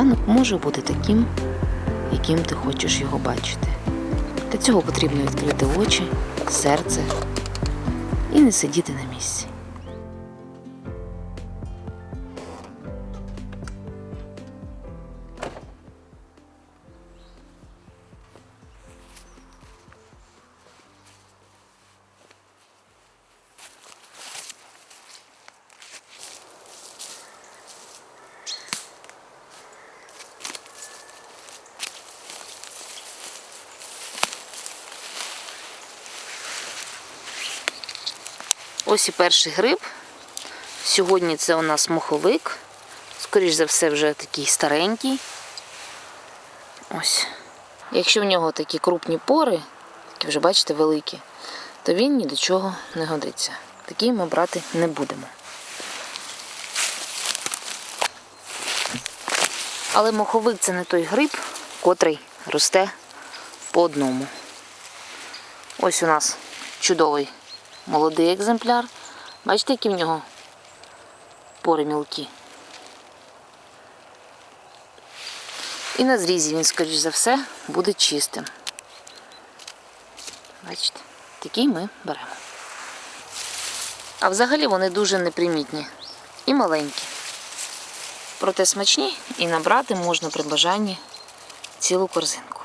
ранок може бути таким, яким ти хочеш його бачити. Для цього потрібно відкрити очі, серце і не сидіти на місці. Ось і перший гриб. Сьогодні це у нас моховик. Скоріш за все, вже такий старенький. Ось. Якщо в нього такі крупні пори, які вже бачите, великі, то він ні до чого не годиться. Такий ми брати не будемо. Але моховик це не той гриб, котрий росте по одному. Ось у нас чудовий молодий екземпляр. Бачите, які в нього пори мілкі. І на зрізі він, скоріш за все, буде чистим. Бачите, такий ми беремо. А взагалі вони дуже непримітні і маленькі. Проте смачні і набрати можна при бажанні цілу корзинку.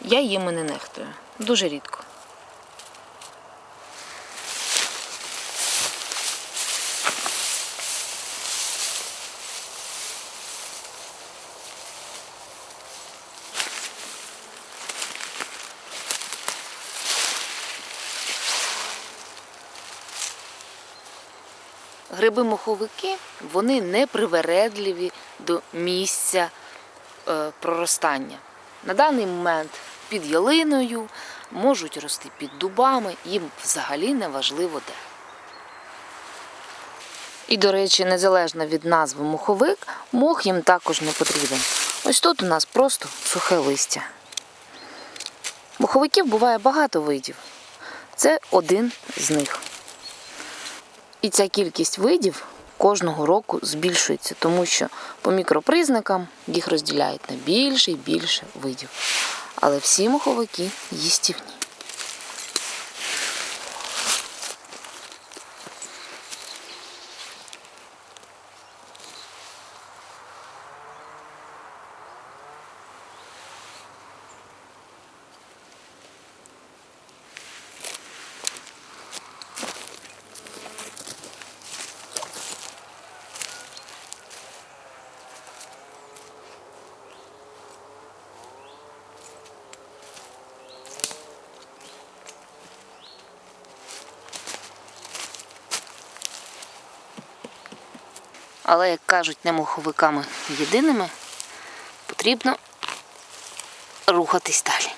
Я їми не нехтую. Дуже рідко. Гриби-моховики вони не привередливі до місця е, проростання. На даний момент під ялиною, можуть рости під дубами, їм взагалі не важливо де. І, до речі, незалежно від назви моховик, мох їм також не потрібен. Ось тут у нас просто сухе листя. Моховиків буває багато видів. Це один з них. І ця кількість видів кожного року збільшується, тому що по мікропризнакам їх розділяють на більше і більше видів. Але всі моховики їстівні. Але, як кажуть, не моховиками єдиними, потрібно рухатись далі.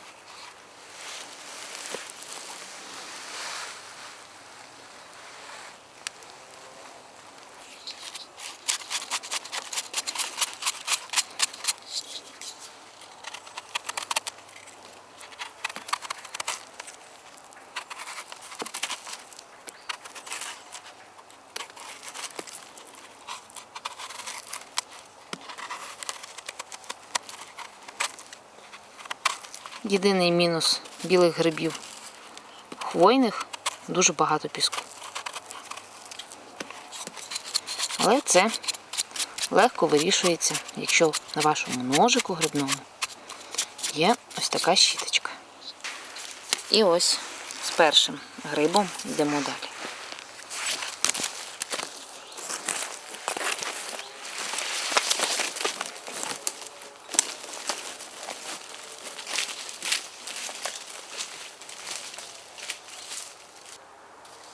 Єдиний мінус білих грибів хвойних дуже багато піску. Але це легко вирішується, якщо на вашому ножику грибному є ось така щіточка. І ось з першим грибом йдемо далі.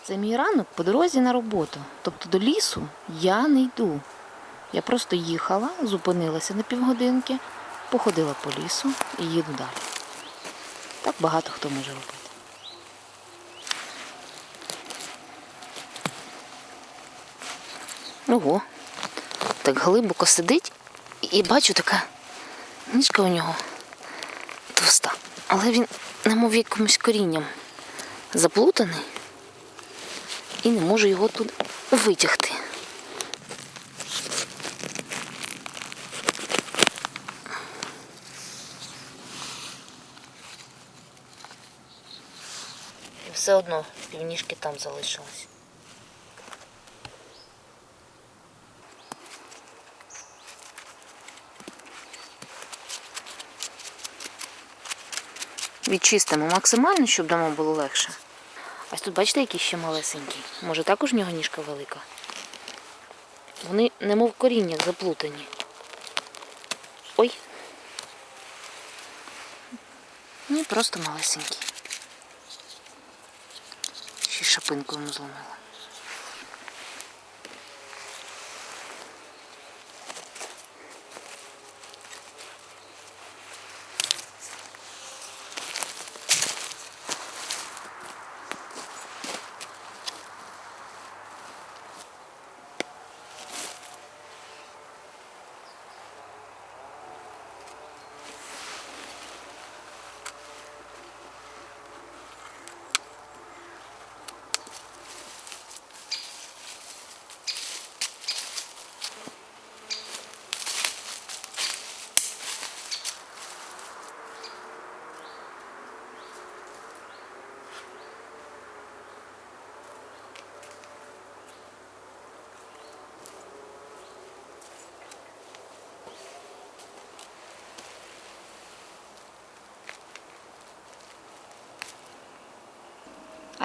Це мій ранок по дорозі на роботу. Тобто до лісу я не йду. Я просто їхала, зупинилася на півгодинки, походила по лісу і їду далі. Так багато хто може робити. Ого, так глибоко сидить і бачу така ніжка у нього товста. Але він, немов якимось корінням заплутаний і не можу його тут витягти. Все одно півніжки там залишились. Відчистимо максимально, щоб дома було легше. Ось тут бачите, який ще малесенький. Може також в нього ніжка велика. Вони немов коріння заплутані. Ой. Ну і просто малесенький. Ще шапинку йому зломила.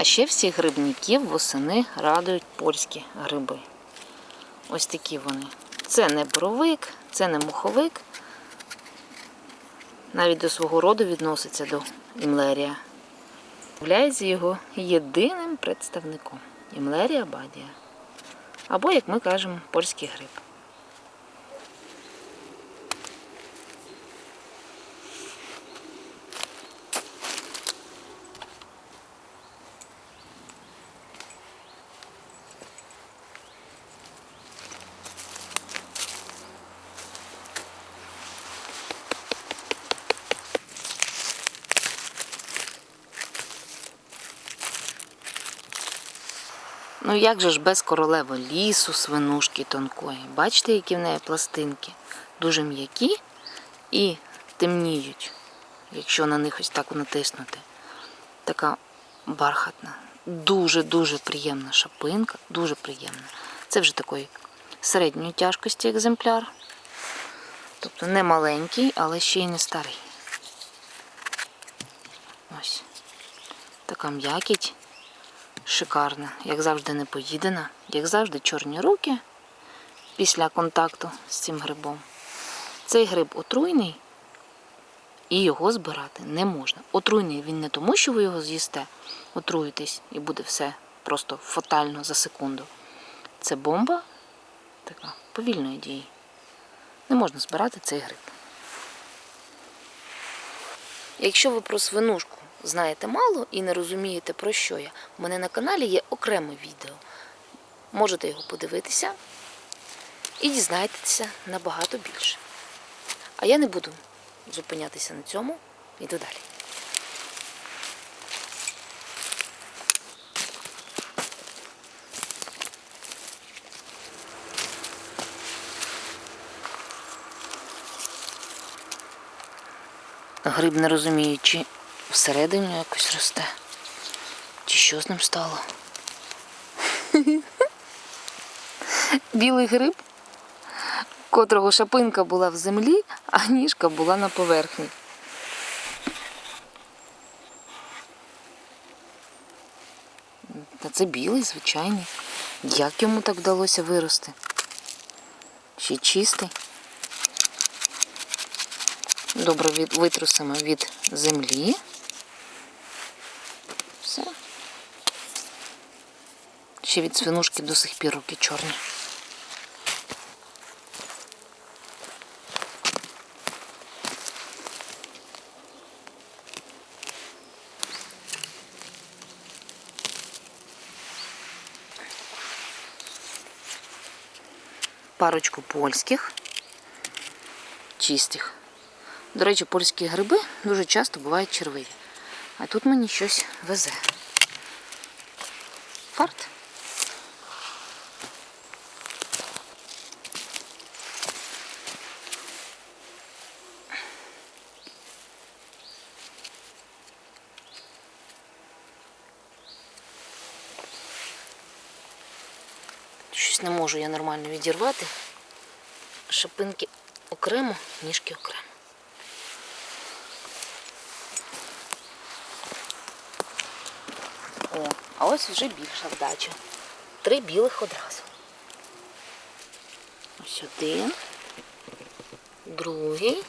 А ще всіх грибників восени радують польські гриби. Ось такі вони. Це не боровик, це не муховик. Навіть до свого роду відноситься до імлерія. Являється його єдиним представником імлерія бадія. Або, як ми кажемо, польський гриб. Ну як же ж без королеви лісу, свинушки тонкої. Бачите, які в неї пластинки? Дуже м'які і темніють, якщо на них ось так натиснути. Така бархатна, дуже-дуже приємна шапинка, дуже приємна. Це вже такої середньої тяжкості екземпляр. Тобто не маленький, але ще й не старий. Ось. Така м'якіть шикарна, як завжди не поїдена, як завжди чорні руки після контакту з цим грибом. Цей гриб отруйний і його збирати не можна. Отруйний він не тому, що ви його з'їсте, отруїтесь і буде все просто фатально за секунду. Це бомба така повільної дії. Не можна збирати цей гриб. Якщо ви про свинушку знаєте мало і не розумієте, про що я, у мене на каналі є окреме відео. Можете його подивитися і дізнаєтеся набагато більше. А я не буду зупинятися на цьому, іду далі. Гриб не розуміє, всередині якось росте, чи що з ним стало. Білий гриб, котрого шапинка була в землі, а ніжка була на поверхні. Та це білий, звичайний. Як йому так вдалося вирости? Ще чистий. Добре витрусимо від землі. Все. Ще від свинушки до сих пір руки чорні. Парочку польських, чистих. До речі, польські гриби дуже часто бувають червиві. А тут мені щось везе. Фарт. Щось не можу я нормально відірвати шипинки окремо, ніжки окремо. А ось вже більша вдача. Три білих одразу. Ось один, другий,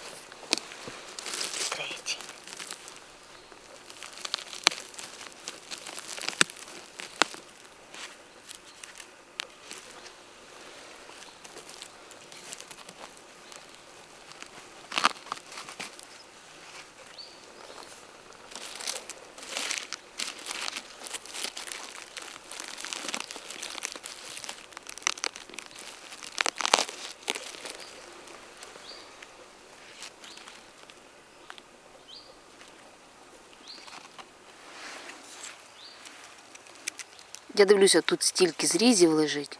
Я дивлюся, тут стільки зрізів лежить,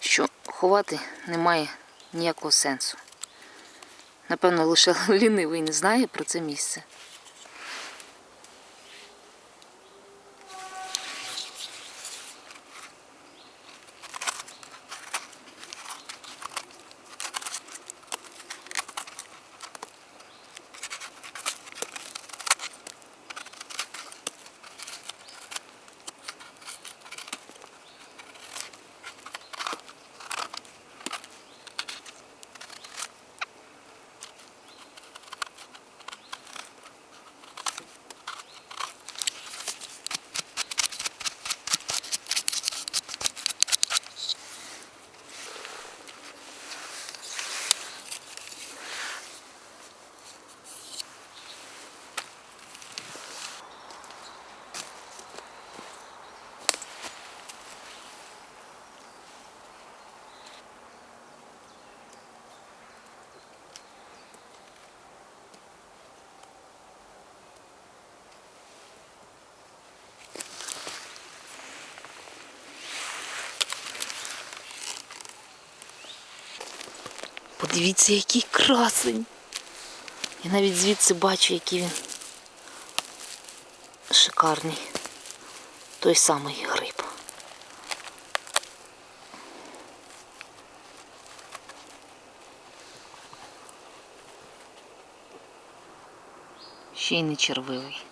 що ховати немає ніякого сенсу. Напевно, лише лінивий не знає про це місце. Подивіться, який красень. Я навіть звідси бачу, який він шикарний. Той самий гриб. Ще й не червивий.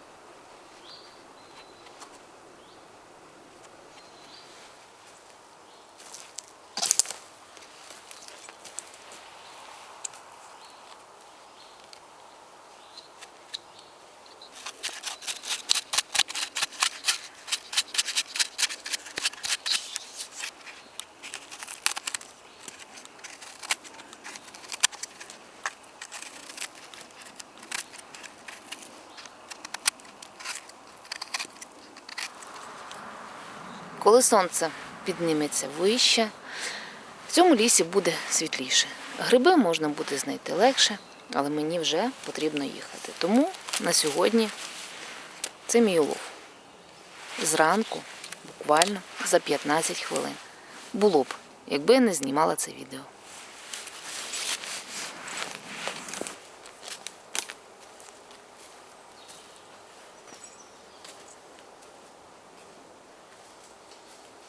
Коли сонце підніметься вище, в цьому лісі буде світліше. Гриби можна буде знайти легше, але мені вже потрібно їхати. Тому на сьогодні це мій улов. Зранку, буквально за 15 хвилин. Було б, якби я не знімала це відео.